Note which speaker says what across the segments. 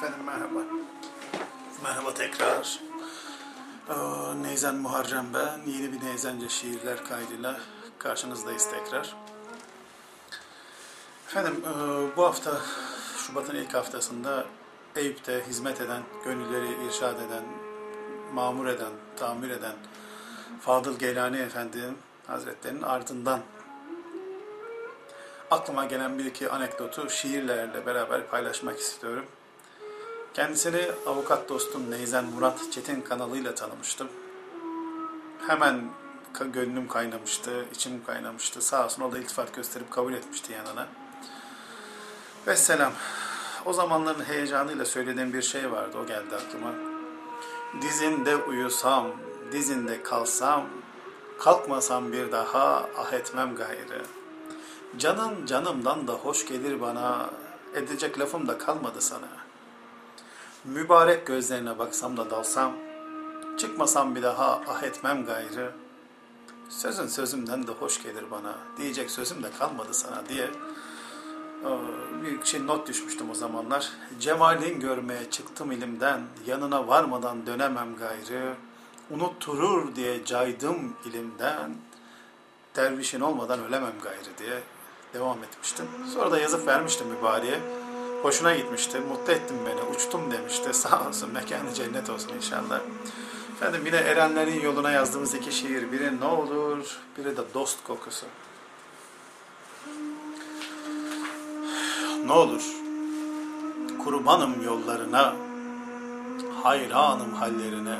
Speaker 1: Efendim merhaba. Merhaba tekrar. Ee, Neyzen Muharrem ben. Yeni bir Neyzence şiirler kaydıyla karşınızdayız tekrar. Efendim e, bu hafta Şubat'ın ilk haftasında Eyüp'te hizmet eden, gönülleri irşad eden, mamur eden, tamir eden Fadıl Geylani Efendi'nin Hazretlerinin ardından aklıma gelen bir iki anekdotu şiirlerle beraber paylaşmak istiyorum. Kendisini avukat dostum Neyzen Murat Çetin kanalıyla tanımıştım. Hemen gönlüm kaynamıştı, içim kaynamıştı. Sağ olsun o da iltifat gösterip kabul etmişti yanına. Vesselam. O zamanların heyecanıyla söylediğim bir şey vardı, o geldi aklıma. Dizinde uyusam, dizinde kalsam, kalkmasam bir daha ah etmem gayrı. Canın canımdan da hoş gelir bana, edecek lafım da kalmadı sana. Mübarek gözlerine baksam da dalsam, çıkmasam bir daha ah etmem gayrı. Sözün sözümden de hoş gelir bana, diyecek sözüm de kalmadı sana diye bir şey not düşmüştüm o zamanlar. Cemalin görmeye çıktım ilimden, yanına varmadan dönemem gayrı. Unutturur diye caydım ilimden, dervişin olmadan ölemem gayrı diye devam etmiştim. Sonra da yazıp vermiştim mübareğe. Hoşuna gitmişti, mutlu ettin beni, uçtum demişti. Sağ olsun, mekanı cennet olsun inşallah. Efendim yine Erenlerin Yoluna yazdığımız iki şiir. Biri Ne Olur, biri de Dost Kokusu. Ne olur, kurbanım yollarına, hayranım hallerine,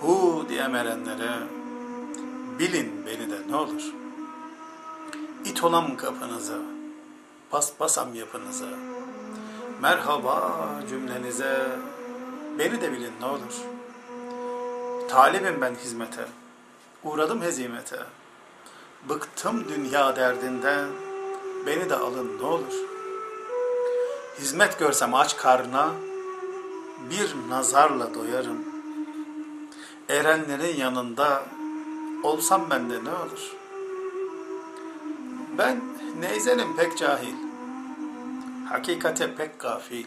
Speaker 1: hu diye merenlere, bilin beni de ne olur. İt olam kapınıza, paspasam yapınıza, merhaba cümlenize, beni de bilin ne olur. Talibim ben hizmete, uğradım hezimete, bıktım dünya derdinden, beni de alın ne olur. Hizmet görsem aç karnına, bir nazarla doyarım. Erenlerin yanında olsam ben de ne olur. Ben neyzenim pek cahil, hakikate pek gafil.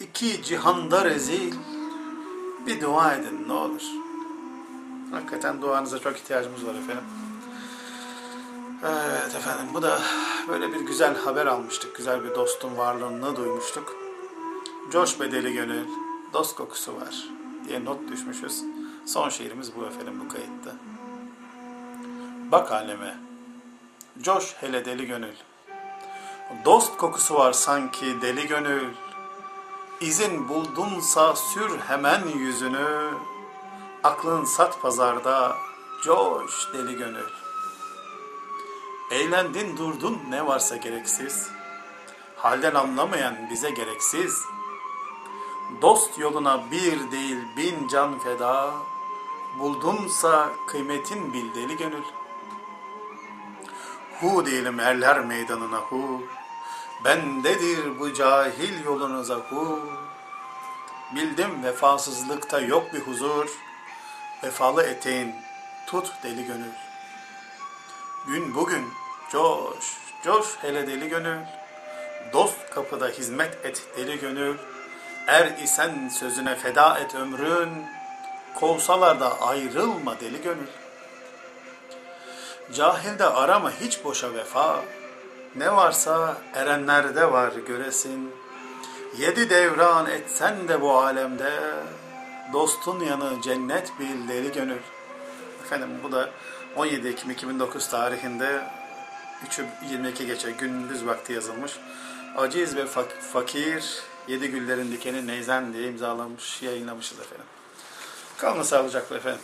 Speaker 1: İki cihanda rezil, bir dua edin ne olur. Hakikaten duanıza çok ihtiyacımız var efendim. Evet efendim bu da böyle bir güzel haber almıştık. Güzel bir dostun varlığını duymuştuk. Coş bedeli gönül, dost kokusu var diye not düşmüşüz. Son şiirimiz bu efendim bu kayıtta. Bak aleme, coş hele deli gönül. Dost kokusu var sanki deli gönül. İzin buldunsa sür hemen yüzünü. Aklın sat pazarda, coş deli gönül. Eğlendin durdun ne varsa gereksiz. Halden anlamayan bize gereksiz. Dost yoluna bir değil bin can feda. Buldunsa kıymetin bil deli gönül. Hu diyelim erler meydanına hu. Bendedir bu cahil yolunuza hu. Bildim vefasızlıkta yok bir huzur. Vefalı eteğin tut deli gönül. Gün bugün coş, coş hele deli gönül. Dost kapıda hizmet et deli gönül. Er isen sözüne feda et ömrün. Kovsalar da ayrılma deli gönül. Cahilde arama hiç boşa vefa. Ne varsa erenlerde var göresin. Yedi devran etsen de bu alemde. Dostun yanı cennet bil deli gönül. Efendim bu da 17 Ekim 2009 tarihinde 3'ü 22 geçe gündüz vakti yazılmış. Aciz ve fak- fakir Yedi Güllerin Dikeni Neyzen diye imzalamış, yayınlamışız efendim. Kalın sağlıcakla efendim.